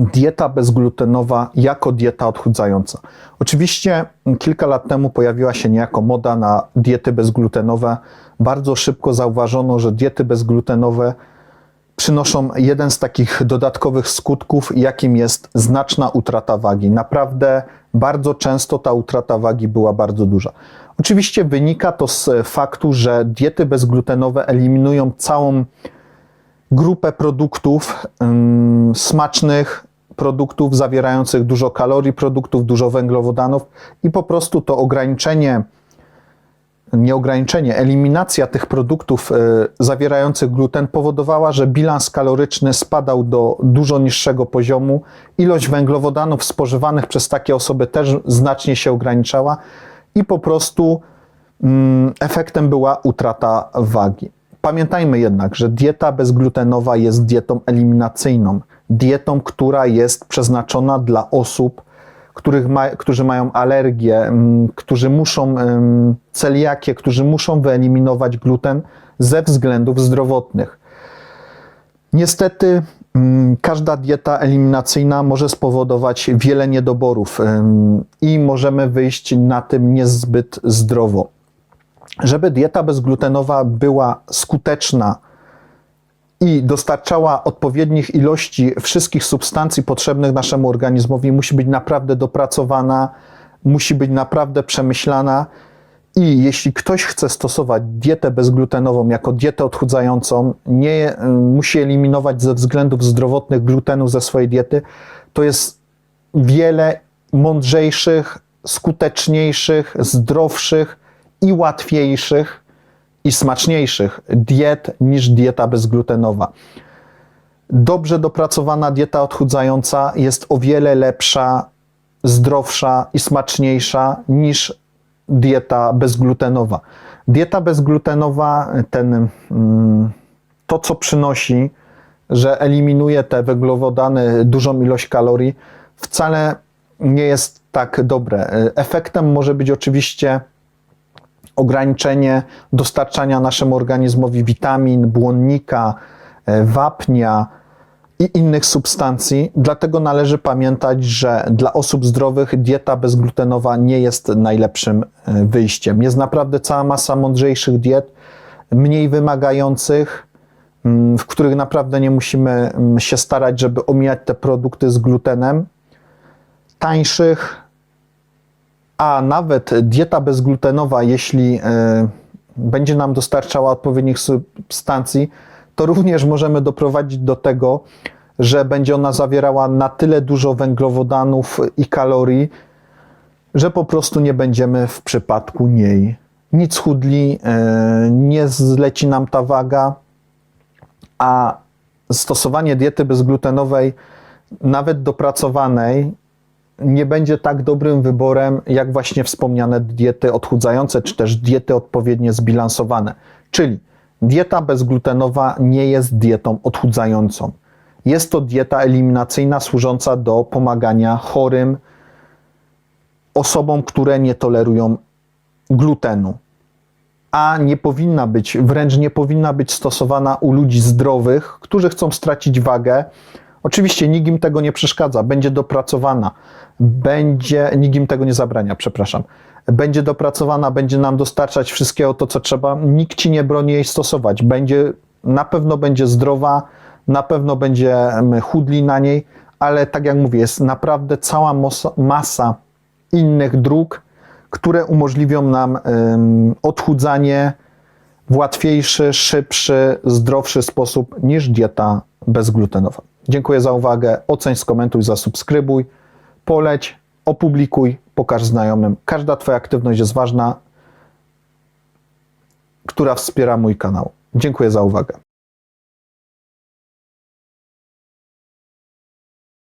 dieta bezglutenowa jako dieta odchudzająca. Oczywiście kilka lat temu pojawiła się niejako moda na diety bezglutenowe. Bardzo szybko zauważono, że diety bezglutenowe przynoszą jeden z takich dodatkowych skutków, jakim jest znaczna utrata wagi. Naprawdę bardzo często ta utrata wagi była bardzo duża. Oczywiście wynika to z faktu, że diety bezglutenowe eliminują całą grupę produktów ym, smacznych, produktów zawierających dużo kalorii, produktów dużo węglowodanów i po prostu to ograniczenie, nie ograniczenie, eliminacja tych produktów y, zawierających gluten powodowała, że bilans kaloryczny spadał do dużo niższego poziomu. Ilość węglowodanów spożywanych przez takie osoby też znacznie się ograniczała i po prostu mm, efektem była utrata wagi. Pamiętajmy jednak, że dieta bezglutenowa jest dietą eliminacyjną, dietą, która jest przeznaczona dla osób, których ma, którzy mają alergię, mm, którzy muszą ym, celiakię, którzy muszą wyeliminować gluten ze względów zdrowotnych. Niestety mm, każda dieta eliminacyjna może spowodować wiele niedoborów ym, i możemy wyjść na tym niezbyt zdrowo. Żeby dieta bezglutenowa była skuteczna i dostarczała odpowiednich ilości wszystkich substancji potrzebnych naszemu organizmowi, musi być naprawdę dopracowana, musi być naprawdę przemyślana. I jeśli ktoś chce stosować dietę bezglutenową jako dietę odchudzającą, nie y, musi eliminować ze względów zdrowotnych glutenu ze swojej diety, to jest wiele mądrzejszych, skuteczniejszych, zdrowszych i łatwiejszych i smaczniejszych diet niż dieta bezglutenowa. Dobrze dopracowana dieta odchudzająca jest o wiele lepsza, zdrowsza i smaczniejsza niż dieta bezglutenowa. Dieta bezglutenowa, ten, mm, to co przynosi, że eliminuje te węglowodany, dużą ilość kalorii, wcale nie jest tak dobre. Efektem może być oczywiście ograniczenie dostarczania naszemu organizmowi witamin, błonnika, e, wapnia i innych substancji. Dlatego należy pamiętać, że dla osób zdrowych dieta bezglutenowa nie jest najlepszym e, wyjściem. Jest naprawdę cała masa mądrzejszych diet, mniej wymagających, mm, w których naprawdę nie musimy mm, się starać, żeby omijać te produkty z glutenem, tańszych, a nawet dieta bezglutenowa, jeśli e, będzie nam dostarczała odpowiednich substancji, to również możemy doprowadzić do tego, że będzie ona zawierała na tyle dużo węglowodanów i kalorii, że po prostu nie będziemy w przypadku niej nic chudli, e, nie zleci nam ta waga, a stosowanie diety bezglutenowej, nawet dopracowanej, nie będzie tak dobrym wyborem, jak właśnie wspomniane diety odchudzające, czy też diety odpowiednio zbilansowane. Czyli dieta bezglutenowa nie jest dietą odchudzającą. Jest to dieta eliminacyjna służąca do pomagania chorym osobom, które nie tolerują glutenu. A nie powinna być, wręcz nie powinna być stosowana u ludzi zdrowych, którzy chcą stracić wagę. Oczywiście nikt im tego nie przeszkadza, będzie dopracowana. Będzie, nikt im tego nie zabrania, przepraszam, będzie dopracowana, będzie nam dostarczać wszystkiego to, co trzeba, nikt ci nie broni jej stosować, będzie, na pewno będzie zdrowa, na pewno będzie chudli na niej, ale tak jak mówię, jest naprawdę cała masa innych dróg, które umożliwią nam um, odchudzanie w łatwiejszy, szybszy, zdrowszy sposób niż dieta bezglutenowa. Dziękuję za uwagę. Oceń, skomentuj, zasubskrybuj poleć, opublikuj, pokaż znajomym. Każda Twoja aktywność jest ważna, która wspiera mój kanał. Dziękuję za uwagę.